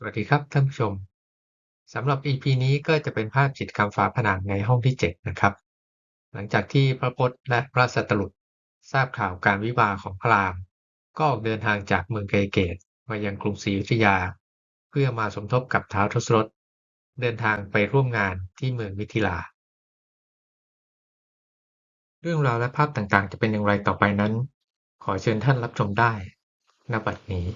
สวัสดีครับท่านผู้ชมสำหรับ EP นี้ก็จะเป็นภาพจิตรกรรมฝาผนังในห้องที่ 7 นะครับ หลังจากที่พระพจน์และพระสัตรุษทราบข่าวการวิวาของพระราม ก็ออกเดินทางจากเมืองไกเกตมายังกรุงศรีอยุธยา เพื่อมาสมทบกับท้าวทศรถเดินทางไปร่วมงานที่เมืองมิถิลา เรื่องราวและภาพต่างๆ จะเป็นอย่างไรต่อไปนั้น ขอเชิญท่านรับชมได้ณบัดนี้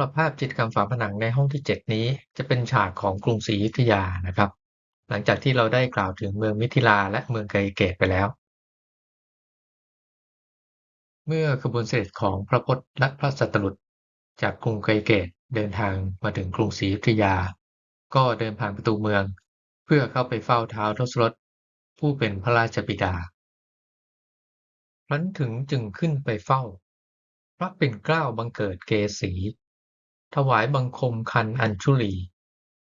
หรับภาพจิตรกรรมฝาผนังในห้องที่ 7 นี้ จะเป็นฉากของกรุงศรีอยุธยานะครับ หลังจากที่เราได้กล่าวถึงเมืองมิถิลาและเมืองไกเกตไปแล้ว เมื่อขบวนเสด็จของพระพจน์และพระสัตรุษจากกรุงไกเกตเดินทางมาถึงกรุงศรีอยุธยา ก็เดินผ่านประตูเมือง เพื่อเข้าไปเฝ้าเท้าทศรถผู้เป็นพระราชบิดาครั้นถึงจึงขึ้นไปเฝ้าพระเป็นเกล้าบังเกิดเกษี ถวายบังคมคันอัญชุลี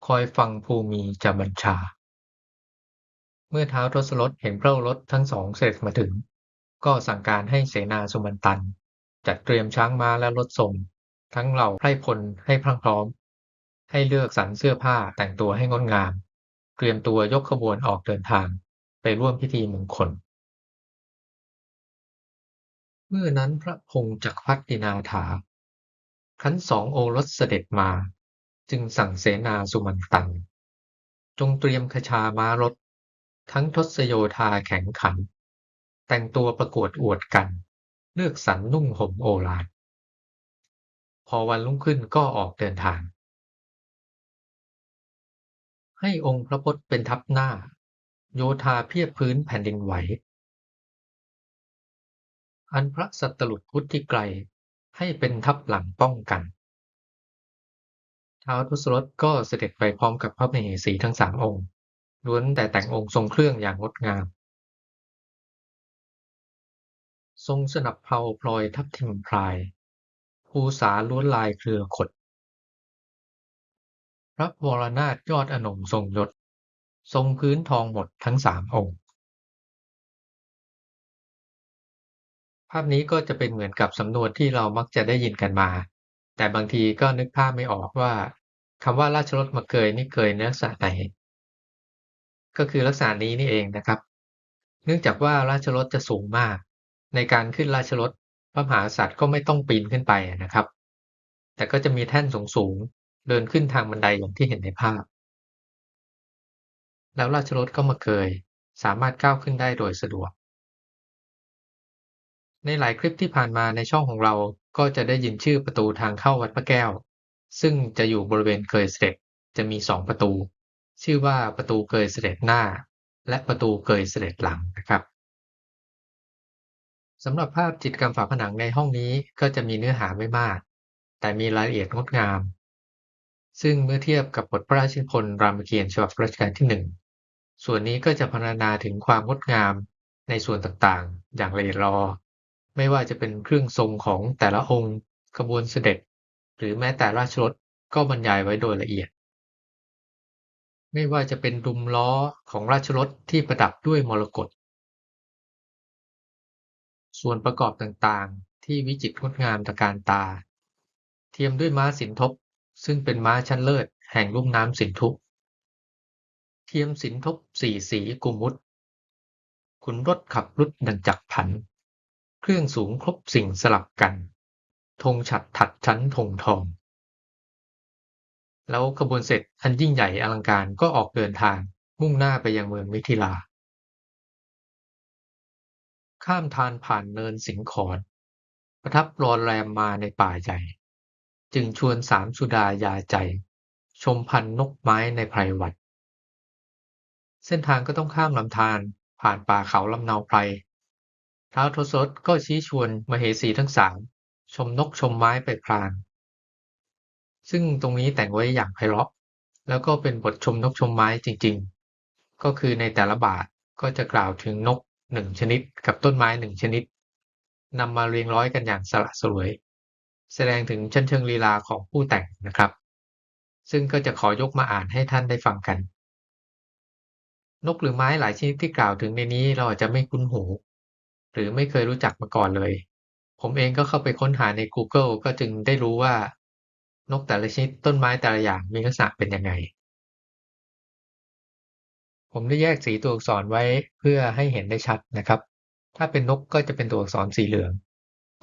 คอยฟังภูมิจะบัญชา เมื่อท้าวทศรถเห็นพระรสทั้งสองเสด็จมาถึง ก็สั่งการให้เสนาสุมันตัน จัดเตรียมช้างม้าและรถทรงทั้งเหล่าไพร่พลให้พรั่งพร้อม ให้เลือกสรรเสื้อผ้าแต่งตัวให้งดงาม เตรียมตัวยกขบวนออกเดินทาง ไปร่วมพิธีมงคล เมื่อนั้นพระพงศ์จักรพรรดินาถา ครั้นสองโอรสเสด็จมา จึงสั่งเสนาสุมันตัน จงเตรียมขชาม้ารถ ทั้งทศโยธาแข็งขัน แต่งตัวประกวดอวดกัน เลือกสรรนุ่งห่มโอฬารพอวันรุ่งขึ้นก็ออกเดินทาง ให้องค์พระพจน์เป็นทัพหน้า โยธาเพียบพื้นแผ่นดินไหว อันพระสัตรุษพุทธิไกร ให้เป็นทัพหลังป้องกันท้าวทศรถก็เสด็จไปพร้อมกับพระมเหสีทั้งสามองค์ ล้วนแต่แต่งองค์ทรงเครื่องอย่างงดงาม ทรงสนับเพลาพลอยทับทิมพลายภูษาล้วนลายเครือขด พระวรนาถยอดอนงทรงยศ ทรงพื้นทองหมดทั้งสามองค์าพนี้ก็จะเป็นเหมือนกับสำนวนที่เรามักจะได้ยินกันมา แต่บางทีก็นึกภาพไม่ออกว่าคำว่าราชรถมาเกยนี่เกยในลักษณะไหนก็คือลักษณะนี้นี่เองนะครับ เนื่องจากว่าราชรถจะสูงมาก ในการขึ้นราชรถพระมหากษัตริย์ก็ไม่ต้องปีนขึ้นไปนะครับ แต่ก็จะมีแท่นสูงๆเดินขึ้นทางบันไดอย่างที่เห็นในภาพ แล้วราชรถก็มาเกยสามารถก้าวขึ้นได้โดยสะดวก ในหลายคลิปที่ผ่านมาในช่องของเราก็จะได้ยินชื่อประตูทางเข้าวัดพระแก้ว ซึ่งจะอยู่บริเวณเกยเสด็จจะมีสองประตู ชื่อว่าประตูเกยเสด็จหน้า และประตูเกยเสด็จหลังนะครับสำหรับภาพจิตกรรมฝาผนังในห้องนี้ก็จะมีเนื้อหาไม่มาก แต่มีรายละเอียดงดงาม ซึ่งเมื่อเทียบกับบทพระราชนิพนธ์รามเกียรติ์ฉบับรัชกาลที่หนึ่งส่วนนี้ก็จะพรรณนาถึงความงดงามในส่วนต่างๆ อย่างละเอียดรอ ไม่ว่าจะเป็นเครื่องทรงของแต่ละองค์ขบวนเสด็จ หรือแม้แต่ราชรถก็บรรยายไว้โดยละเอียด ไม่ว่าจะเป็นดุมล้อของราชรถที่ประดับด้วยมรกตส่วนประกอบต่างๆ ที่วิจิตรงดงามตะการตา เทียมด้วยม้าสินทบซึ่งเป็นม้าชั้นเลิศแห่งลุ่มน้ำสินธุเทียมสินทบสี่สีกุมุตขุนรถขับรุดดังจักผัน เครื่องสูงครบสิ่งสลับกัน ธงฉัดถัดชั้นธงทอง แล้วขบวนเสร็จอันยิ่งใหญ่อลังการก็ออกเดินทางมุ่งหน้าไปยังเมืองมิถิลา ข้ามทานผ่านเนินสิงขรประทับรอนแรมมาในป่าใหญ่ จึงชวนสามสุดายาใจ ชมพันนกไม้ในไพรวัด เส้นทางก็ต้องข้ามลำธารผ่านป่าเขาลำเนาไพร ท้าวทศรถก็ชี้ชวนมเหสีทั้งสามชมนกชมไม้ไปพลาง ซึ่งตรงนี้แต่งไว้อย่างไพเราะ แล้วก็เป็นบทชมนกชมไม้จริงๆ ก็คือในแต่ละบาทก็จะกล่าวถึงนกหนึ่งชนิดกับต้นไม้หนึ่งชนิดนำมาเรียงร้อยกันอย่างสละสลวย แสดงถึงชั้นเชิงลีลาของผู้แต่งนะครับ ซึ่งก็จะขอยกมาอ่านให้ท่านได้ฟังกัน นกหรือไม้หลายชนิดที่กล่าวถึงในนี้เราอาจจะไม่คุ้นหู หรือไม่เคยรู้จักมาก่อนเลย ผมเองก็เข้าไปค้นหาใน Google ก็จึงได้รู้ว่านกแต่ละชนิดต้นไม้แต่ละอย่างมีลักษณะเป็นยังไง ผมได้แยกสีตัวอักษรไว้เพื่อให้เห็นได้ชัดนะครับ ถ้าเป็นนกก็จะเป็นตัวอักษรสีเหลือง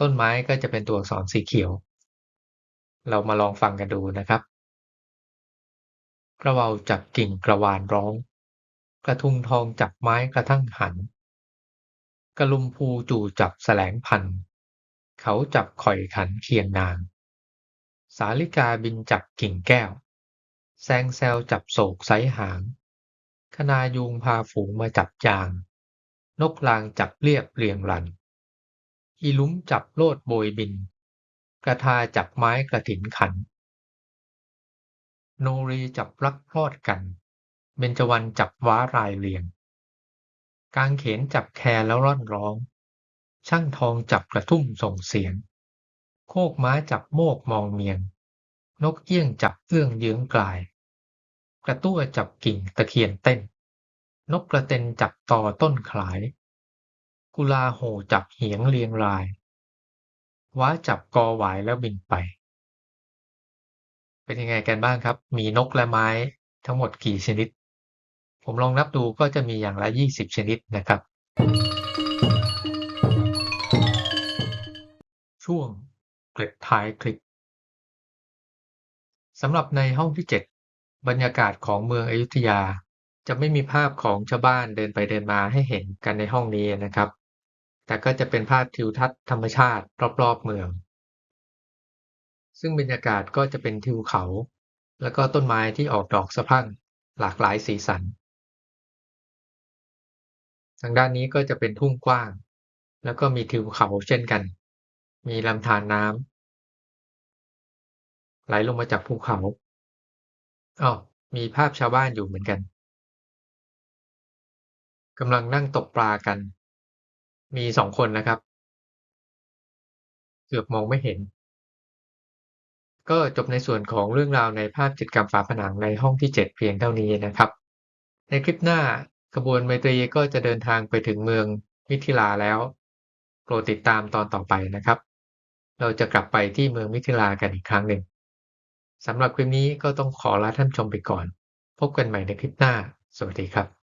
ต้นไม้ก็จะเป็นตัวอักษรสีเขียว เรามาลองฟังกันดูนะครับ กระเวาจับกิ่งกระวานร้อง กระทุงทองจับไม้กระทั่งหัน กระลุมพูจู่จับแสลงพัน เขาจับข่อยขันเคียงนาง สาลิกาบินจับกิ่งแก้ว แซงแซวจับโศกไซหางคณายุงพาฝูงมาจับจาง นกลางจับเรียบเรียงรัน อีลุ้มจับโลดโบยบิน กระทาจับไม้กระถินขัน โนรีจับรักพรอดกัน เบญจวรรณจับว้ารายเรียง กางเขนจับแคแล้วร่อนร้อง ช่างทองจับกระทุ่มส่งเสียง โคกม้าจับโมกมองเมียง นกเอี้ยงจับเอื้องเยื้องกลาย กระตั้วจับกิ่งตะเคียนเต้น นกกระเต็นจับตอต้นขลาย กุลาโหจับเหียงเรียงราย ว้าจับกอหวายแล้วบินไป เป็นยังไงกันบ้างครับ มีนกและไม้ทั้งหมดกี่ชนิด ผมลองนับดูก็จะมีอย่างละ 20 ชนิดนะครับ ช่วงเกร็ดท้ายคลิปสำหรับในห้องที่ 7 บรรยากาศของเมืองอยุธยา จะไม่มีภาพของชาวบ้านเดินไปเดินมาให้เห็นกันในห้องนี้นะครับ แต่ก็จะเป็นภาพทิวทัศน์ธรรมชาติรอบๆเมือง ซึ่งบรรยากาศก็จะเป็นทิวเขา แล้วก็ต้นไม้ที่ออกดอกสะพั่งหลากหลายสีสัน ทางด้านนี้ก็จะเป็นทุ่งกว้าง แล้วก็มีทิวเขาเช่นกัน มีลำธารน้ำไหลลงมาจากภูเขาอ้าวมีภาพชาวบ้านอยู่เหมือนกันกำลังนั่งตกปลากัน มีสองคนนะครับ เกือบมองไม่เห็น ก็จบในส่วนของเรื่องราวในภาพจิตกรรมฝาผนังในห้องที่ 7 เพียงเท่านี้นะครับ ในคลิปหน้า ขบวนไมตรีก็จะเดินทางไปถึงเมืองมิถิลาแล้ว โปรดติดตามตอนต่อไปนะครับ เราจะกลับไปที่เมืองมิถิลากันอีกครั้งหนึ่งสำหรับคลิปนี้ก็ต้องขอลาท่านชมไปก่อน พบกันใหม่ในคลิปหน้า สวัสดีครับ